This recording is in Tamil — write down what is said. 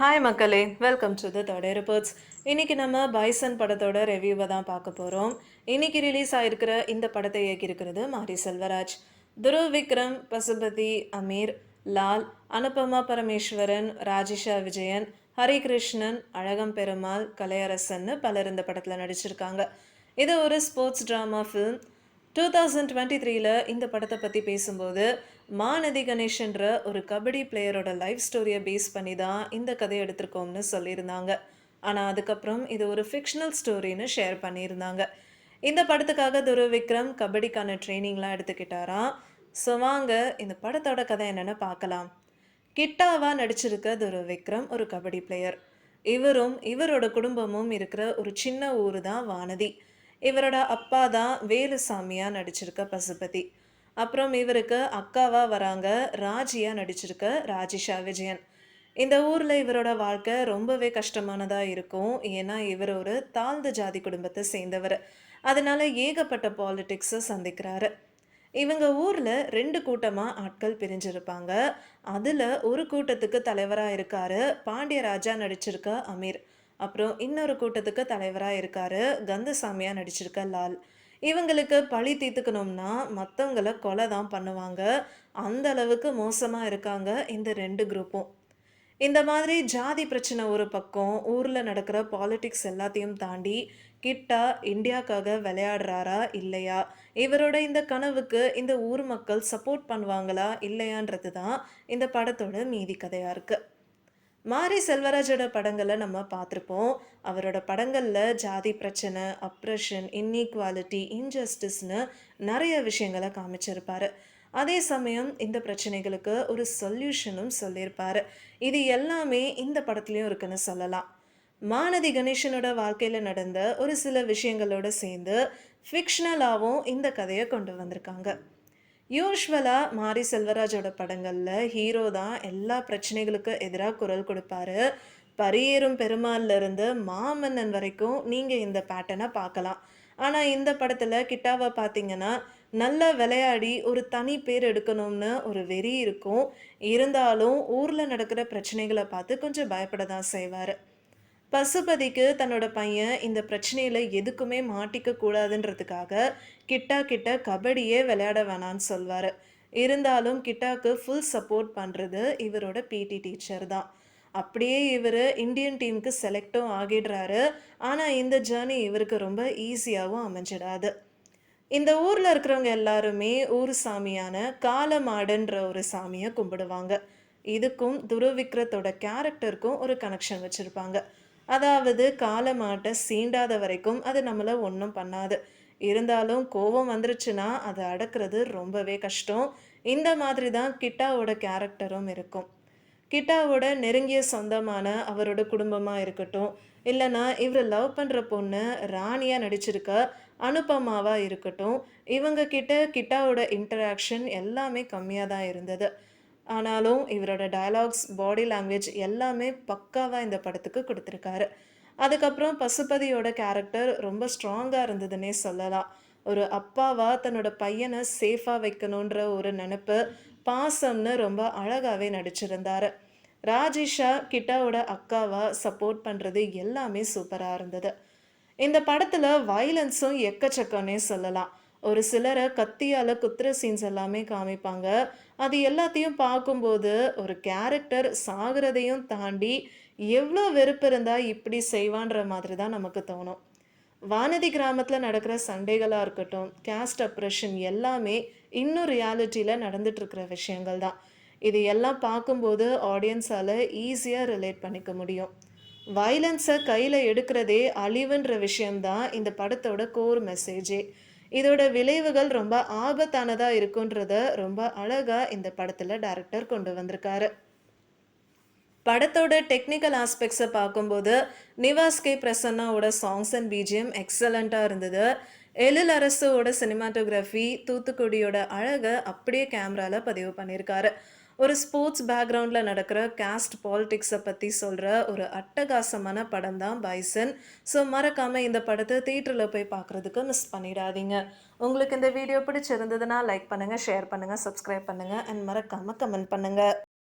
ஹாய் மக்களே. Welcome to the third reports இன்னைக்கு நம்ம பைசன் படத்தோட ரிவ்யூவை தான் பார்க்க போகிறோம் இன்னைக்கு ரிலீஸ் ஆகிருக்கிற இந்த படத்தை இயக்கியிருக்கிறது மாரி செல்வராஜ். துருவ் விக்ரம் பசுபதி அமீர் லால் அனுபமா பரமேஸ்வரன் ராஜிஷா விஜயன் ஹரிகிருஷ்ணன் அழகம் பெருமாள் கலையரசன்னு பலர் இந்த படத்தில் நடிச்சிருக்காங்க. இது ஒரு sports drama film two thousand twenty த்ரீல இந்த படத்தை பற்றி பேசும்போது மாநதி கணேஷ்ன்ற ஒரு கபடி பிளேயரோட லைஃப் ஸ்டோரியை பேஸ் பண்ணி தான் இந்த கதையை எடுத்திருக்கோம்னு சொல்லியிருந்தாங்க. ஆனால் அதுக்கப்புறம் இது ஒரு ஃபிக்ஷனல் ஸ்டோரின்னு ஷேர் பண்ணியிருந்தாங்க. இந்த படத்துக்காக துரு விக்ரம் கபடிக்கான ட்ரைனிங்லாம் எடுத்துக்கிட்டாராம் ஸோ வாங்க இந்த படத்தோட கதை என்னென்னு பார்க்கலாம். கிட்டாவாக நடிச்சிருக்க துரு விக்ரம் ஒரு கபடி பிளேயர் இவரும் இவரோட குடும்பமும் இருக்கிற ஒரு சின்ன ஊர் தான் வானதி. இவரோட அப்பா தான் வேலுசாமியாக நடிச்சிருக்க பசுபதி. அப்புறம் இவருக்கு அக்காவாக வராங்க. ராஜியாக நடிச்சிருக்க ராஜிஷா விஜயன். இந்த ஊரில் இவரோட வாழ்க்கை ரொம்பவே கஷ்டமானதாக இருக்கும். ஏன்னா இவர் ஒரு தாழ்ந்த ஜாதி குடும்பத்தை சேர்ந்தவர். அதனால் ஏகப்பட்ட பாலிட்டிக்ஸை சந்திக்கிறாரு. இவங்க ஊரில் ரெண்டு கூட்டமாக ஆட்கள் பிரிஞ்சிருப்பாங்க. அதில் ஒரு கூட்டத்துக்கு தலைவராக இருக்காரு பாண்டியராஜா நடிச்சிருக்க அமீர். அப்புறம் இன்னொரு கூட்டத்துக்கு தலைவராக இருக்காரு கந்தசாமியாக நடிச்சிருக்க லால். இவங்களுக்கு பழி தீர்த்துக்கணும்னா மற்றவங்கள கொலை தான் பண்ணுவாங்க. அந்த அளவுக்கு மோசமாக இருக்காங்க இந்த ரெண்டு குரூப்பும் இந்த மாதிரி ஜாதி பிரச்சனை ஒரு பக்கம் ஊரில் நடக்கிற பாலிட்டிக்ஸ் எல்லாத்தையும் தாண்டி கிட்டா இந்தியாக்காக விளையாடுறாரா இல்லையா? இவரோட இந்த கனவுக்கு இந்த ஊர் மக்கள் சப்போர்ட் பண்ணுவாங்களா இல்லையான்றது தான் இந்த படத்தோட மீதி கதையாக இருக்குது மாரி செல்வராஜோட படங்களை நம்ம பார்த்துருப்போம். அவரோட படங்களில் ஜாதி பிரச்சனை அப்ரஷன் இன்இக்வாலிட்டி இன்ஜஸ்டிஸ்னு நிறைய விஷயங்களை காமிச்சிருப்பாரு. அதே சமயம் இந்த பிரச்சனைகளுக்கு ஒரு சொல்யூஷனும் சொல்லியிருப்பாரு. இது எல்லாமே இந்த படத்துலையும் இருக்குன்னு சொல்லலாம். மானதி கணேசனோட வாழ்க்கையில் நடந்த ஒரு சில விஷயங்களோட சேர்ந்து ஃபிக்ஷனலாகவும் இந்த கதையை கொண்டு வந்திருக்காங்க. யூஸ்வலாக மாரி செல்வராஜோட படங்களில் ஹீரோ தான் எல்லா பிரச்சனைகளுக்கும் எதிராக குரல் கொடுப்பாரு. பரியேறும் பெருமாள்லேருந்து மாமன்னன் வரைக்கும் நீங்கள் இந்த பேட்டனை பார்க்கலாம். ஆனால் இந்த படத்தில் கிட்டாவை பார்த்தீங்கன்னா நல்லா விளையாடி ஒரு தனி பேர் எடுக்கணும்னு ஒரு வெறி இருக்கும். இருந்தாலும் ஊரில் நடக்கிற பிரச்சனைகளை பார்த்து கொஞ்சம் பயப்பட தான் செய்வார். பசுபதிக்கு தன்னோட பையன் இந்த பிரச்சனையில் எதுக்குமே மாட்டிக்க கூடாதுன்றதுக்காக கிட்டா கிட்ட கபடியே விளையாட வேணான்னு சொல்வார். இருந்தாலும் கிட்டாக்கு ஃபுல் சப்போர்ட் பண்ணுறது இவரோட பிடி டீச்சர் தான். அப்படியே இவர் இந்தியன் டீமுக்கு செலக்டும் ஆகிடுறாரு. ஆனால் இந்த ஜேர்னி இவருக்கு ரொம்ப ஈஸியாகவும் அமைஞ்சிடாது. இந்த ஊரில் இருக்கிறவங்க எல்லாருமே ஊர் சாமியான காலமாடுன்ற ஒரு சாமியை கும்பிடுவாங்க. இதுக்கும் துருவிக்ரத்தோட கேரக்டருக்கும் ஒரு கனெக்ஷன் வச்சுருப்பாங்க. அதாவது காலமாட்டை சீண்டாத வரைக்கும் அது நம்மளை ஒன்றும் பண்ணாது. இருந்தாலும் கோபம் வந்துருச்சுன்னா அதை அடக்கிறது ரொம்பவே கஷ்டம். இந்த மாதிரி தான் கிட்டாவோட கேரக்டரும் இருக்கும். கிட்டாவோட நெருங்கிய சொந்தமான அவரோட குடும்பமாக இருக்கட்டும் இல்லைனா இவர் லவ் பண்ணுற பொண்ணு ராணியாக நடிச்சிருக்க அனுபமாவாக இருக்கட்டும் இவங்க கிட்ட கிட்டாவோட இன்டராக்ஷன் எல்லாமே கம்மியாக தான் இருந்தது. ஆனாலும் இவரோட டயலாக்ஸ் பாடி லாங்குவேஜ் எல்லாமே பக்காவாக இந்த படத்துக்கு கொடுத்துருக்காரு. அதுக்கப்புறம் பசுபதியோட கேரக்டர் ரொம்ப ஸ்ட்ராங்காக இருந்ததுன்னே சொல்லலாம். ஒரு அப்பாவா தன்னோட பையனை சேஃபாக வைக்கணுன்ற ஒரு நினப்பு பாசம்னு ரொம்ப அழகாகவே நடிச்சிருந்தார். ராஜேஷா கிட்டாவோட அக்காவா சப்போர்ட் பண்ணுறது எல்லாமே சூப்பராக இருந்தது. இந்த படத்தில் வயலன்ஸும் எக்கச்சக்கன்னே சொல்லலாம். ஒரு சிலரை கத்தியால் குத்துற சீன்ஸ் எல்லாமே காமிப்பாங்க. அது எல்லாத்தையும் பார்க்கும்போது ஒரு கேரக்டர் சாகிறதையும் தாண்டி எவ்வளோ வெறுப்பு இருந்தால் இப்படி செய்வான்ற மாதிரி தான் நமக்கு தோணும். வானதி கிராமத்தில் நடக்கிற சண்டைகளாக இருக்கட்டும் கேஸ்ட் அப்ரேஷன் எல்லாமே இன்னும் ரியாலிட்டியில் நடந்துட்டுருக்கிற விஷயங்கள் தான். இது எல்லாம் பார்க்கும்போது ஆடியன்ஸால் ஈஸியாக ரிலேட் பண்ணிக்க முடியும். வைலன்ஸை கையில் எடுக்கிறதே அழிவுன்ற விஷயம்தான் இந்த படத்தோட கோர் மெசேஜே இதோட விளைவுகள் ரொம்ப ஆபத்தானதாக இருக்குன்றத ரொம்ப அழகாக இந்த படத்தில் டேரக்டர் கொண்டு வந்திருக்காரு. படத்தோட டெக்னிக்கல் ஆஸ்பெக்ட்ஸை பார்க்கும்போது நிவாஸ் கே பிரசன்னாவோட சாங்ஸ் அண்ட் பிஜிஎம் எக்ஸலண்ட்டாக இருந்தது. எழில் அரசுவோட சினிமாட்டோகிராஃபி தூத்துக்குடியோட அழகை அப்படியே கேமராவில் பதிவு பண்ணியிருக்காரு ஒரு ஸ்போர்ட்ஸ் பேக்ரவுண்டில் நடக்கிற காஸ்ட் பாலிடிக்ஸை பற்றி சொல்கிற ஒரு அட்டகாசமான படம் தான் பைசன். ஸோ மறக்காமல் இந்த படத்தை தேட்டரில் போய் பார்க்குறதுக்கு மிஸ் பண்ணிடாதீங்க. உங்களுக்கு இந்த வீடியோ பிடிச்சிருந்ததுன்னா லைக் பண்ணுங்கள் ஷேர் பண்ணுங்கள் சப்ஸ்கிரைப் பண்ணுங்கள் அண்ட் மறக்காமல் கமெண்ட் பண்ணுங்கள்